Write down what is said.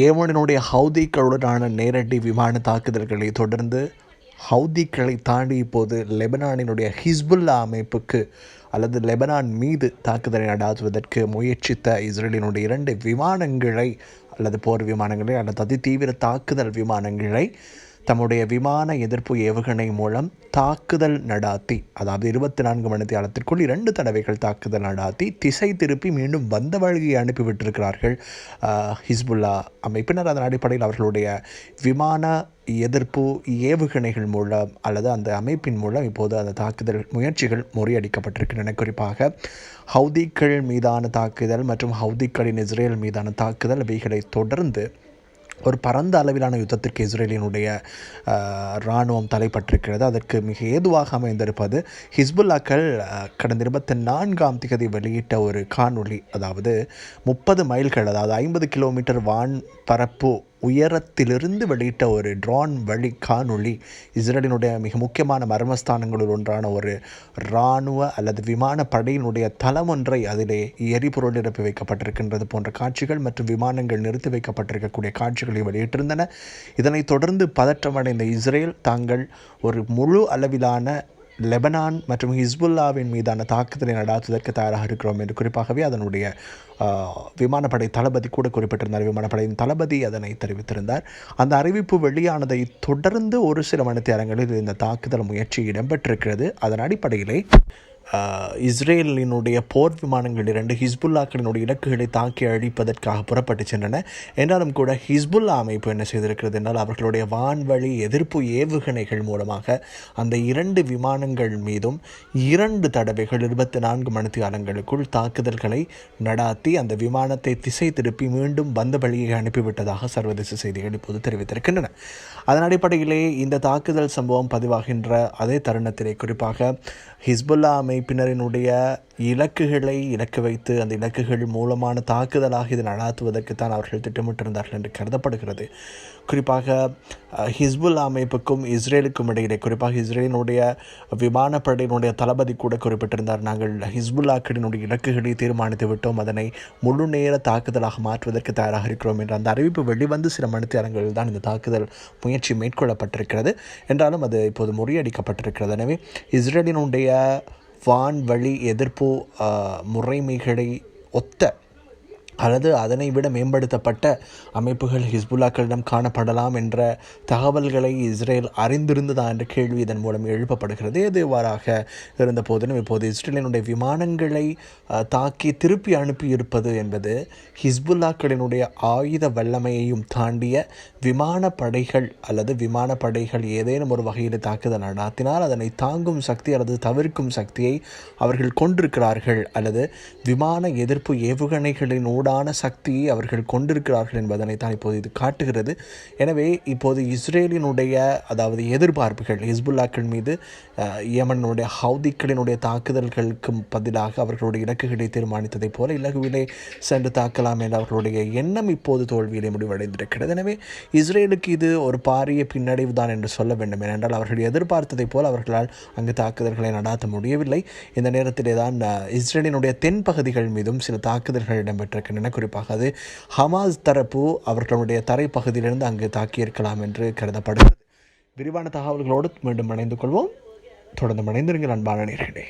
ஏமனினுடைய ஹவுதிகளுடனான நேரடி விமான தாக்குதல்களை தொடர்ந்து ஹவுதிகளை தாண்டி இப்போது லெபனானினுடைய ஹிஸ்புல்லா அமைப்புக்கு அல்லது லெபனான் மீது தாக்குதலை நடாத்துவதற்கு முயற்சித்த இஸ்ரேலினுடைய இரண்டு விமானங்களை அல்லது போர் விமானங்களை அல்லது அதிதீவிர தாக்குதல் விமானங்களை தம்முடைய விமான எதிர்ப்பு ஏவுகணை மூலம் தாக்குதல் நடாத்தி அதாவது இருபத்தி நான்கு மணி நேரத்திற்குள் இரண்டு தடவைகள் தாக்குதல் நடாத்தி திசை திருப்பி மீண்டும் வந்த வழியை அனுப்பிவிட்டிருக்கிறார்கள் ஹிஸ்புல்லா அமைப்பினர். அதன் அடிப்படையில் அவர்களுடைய விமான எதிர்ப்பு ஏவுகணைகள் மூலம் அல்லது அந்த அமைப்பின் மூலம் இப்போது அந்த தாக்குதல் முயற்சிகள் முறியடிக்கப்பட்டிருக்கின்றன. குறிப்பாக ஹவுதிக்கள் மீதான தாக்குதல் மற்றும் ஹவுதிக்களின் இஸ்ரேல் மீதான தாக்குதல் இவைகளை தொடர்ந்து ஒரு பரந்த அளவிலான யுத்தத்திற்கு இஸ்ரேலினுடைய இராணுவம் தலைப்பட்டிருக்கிறது. அதற்கு மிக ஏதுவாக அமைந்திருப்பது ஹிஸ்புல்லாக்கள் கடந்த இருபத்தி நான்காம் திகதி வெளியிட்ட ஒரு காணொளி. அதாவது முப்பது மைல்கள் அதாவது ஐம்பது கிலோமீட்டர் வான் பரப்பு உயரத்திலிருந்து வெளியிட்ட ஒரு ட்ரான் வழி காணொளி இஸ்ரேலினுடைய மிக முக்கியமான மர்மஸ்தானங்களில் ஒன்றான ஒரு இராணுவ அல்லது விமான படையினுடைய தளம் ஒன்றை அதிலே எரிபொருள் நிரப்பி வைக்கப்பட்டிருக்கின்றது போன்ற காட்சிகள் மற்றும் விமானங்கள் நிறுத்தி வைக்கப்பட்டிருக்கக்கூடிய காட்சிகளை வெளியிட்டிருந்தன. இதனைத் தொடர்ந்து பதற்றமடைந்த இஸ்ரேல் தாங்கள் ஒரு முழு அளவிலான லெபனான் மற்றும் ஹிஸ்புல்லாவின் மீதான தாக்குதலை நடாத்துவதற்கு தயாராக இருக்கிறோம் என்று குறிப்பாகவே அதனுடைய விமானப்படை தளபதி கூட குறிப்பிட்டிருந்தார். விமானப்படையின் தளபதி அதனை தெரிவித்திருந்தார். அந்த அறிவிப்பு வெளியானதை தொடர்ந்து ஒரு சில மணித்தேரங்களில் இந்த தாக்குதல் முயற்சி இடம்பெற்றிருக்கிறது. அதன் அடிப்படையிலே இஸ்ரேலினுடைய போர் விமானங்கள் இரண்டு ஹிஸ்புல்லாக்களினுடைய இலக்குகளை தாக்கி அழிப்பதற்காக புறப்பட்டு சென்றன. என்றாலும் கூட ஹிஸ்புல்லா அமைப்பு என்ன செய்திருக்கிறது என்றால் அவர்களுடைய வான்வழி எதிர்ப்பு ஏவுகணைகள் மூலமாக அந்த இரண்டு விமானங்கள் மீதும் இரண்டு தடவைகள் இருபத்தி நான்கு மணித்தியாலங்களுக்குள் தாக்குதல்களை நடாத்தி அந்த விமானத்தை திசை திருப்பி மீண்டும் வந்த வழியை அனுப்பிவிட்டதாக சர்வதேச செய்திகள் இப்போது தெரிவித்திருக்கின்றன. அதன் அடிப்படையிலே இந்த தாக்குதல் சம்பவம் பதிவாகின்ற அதே தருணத்திலே குறிப்பாக ஹிஸ்புல்லா அமைப்பினரினுடைய இலக்குகளை இலக்கு வைத்து அந்த இலக்குகள் மூலமான தாக்குதலாக இதை நடாத்துவதற்கு தான் அவர்கள் திட்டமிட்டிருந்தார்கள் என்று கருதப்படுகிறது. குறிப்பாக ஹிஸ்புல் ஹிஸ்புல்லா அமைப்புக்கும் இஸ்ரேலுக்கும் இடையிலே குறிப்பாக இஸ்ரேலினுடைய விமானப்படையினுடைய தளபதி கூட குறிப்பிட்டிருந்தார். நாங்கள் ஹிஸ்புல்லாக்களினுடைய இலக்குகளை தீர்மானித்து விட்டோம். அதனை முழு நேர தாக்குதலாக மாற்றுவதற்கு தயாராக இருக்கிறோம் என்ற அந்த அறிவிப்பு வெளிவந்து சில மணித்தேரங்களில் தான் இந்த தாக்குதல் முயற்சி மேற்கொள்ளப்பட்டிருக்கிறது. என்றாலும் அது இப்போது முறியடிக்கப்பட்டிருக்கிறது. எனவே இஸ்ரேலினுடைய வான்வழி எதிர்ப்பு முறைமைகளை ஒத்த அல்லது அதனை விட மேம்படுத்தப்பட்ட அமைப்புகள் ஹிஸ்புல்லாக்களிடம் காணப்படலாம் என்ற தகவல்களை இஸ்ரேல் அறிந்திருந்ததா என்ற கேள்வி இதன் மூலம் எழுப்பப்படுகிறது. எது இவ்வாறாக இருந்த போதிலும் இப்போது இஸ்ரேலினுடைய விமானங்களை தாக்கி திருப்பி அனுப்பியிருப்பது என்பது ஹிஸ்புல்லாக்களினுடைய ஆயுத வல்லமையையும் தாண்டிய விமானப்படைகள் அல்லது விமானப்படைகள் ஏதேனும் ஒரு வகையில் தாக்குதல் நடாத்தினால் அதனை தாங்கும் சக்தி அல்லது தவிர்க்கும் சக்தியை அவர்கள் கொண்டிருக்கிறார்கள். அல்லது விமான எதிர்ப்பு ஏவுகணைகளின் ஊடான சக்தியை அவர்கள் கொண்டிருக்கிறார்கள் என்பதனை தான் இப்போது இது காட்டுகிறது. எனவே இப்போது இஸ்ரேலினுடைய அதாவது எதிர்பார்ப்புகள் ஹிஸ்புல்லாக்கள் மீது யமனுடைய ஹவுதிக்களினுடைய தாக்குதல்களுக்கு பதிலாக அவர்களுடைய இலக்குகளை தீர்மானித்ததைப் போல இலகுவிலே சென்று தாக்கலாம் என்ற அவர்களுடைய எண்ணம் இப்போது தோல்வியிலே முடிவடைந்திருக்கிறது. எனவே இஸ்ரேலுக்கு இது ஒரு பாரிய பின்னடைவு தான் என்று சொல்ல வேண்டும். ஏனென்றால் அவர்கள் எதிர்பார்த்ததைப் போல் அவர்களால் அங்கு தாக்குதல்களை நடாத்த முடியவில்லை. இந்த நேரத்திலே தான் இஸ்ரேலினுடைய தென் பகுதிகள் மீதும் சில தாக்குதல்கள் இடம்பெற்றிருக்கின்றன. குறிப்பாக அது ஹமாஸ் தரப்பு அவர்களுடைய தரைப்பகுதியிலிருந்து அங்கு தாக்கியிருக்கலாம் என்று கருதப்படுகிறது. விரிவான தகவல்களோடு மீண்டும் இணைந்து கொள்வோம். தொடர்ந்து இணைந்திருங்கள் அன்பான நேர்களே.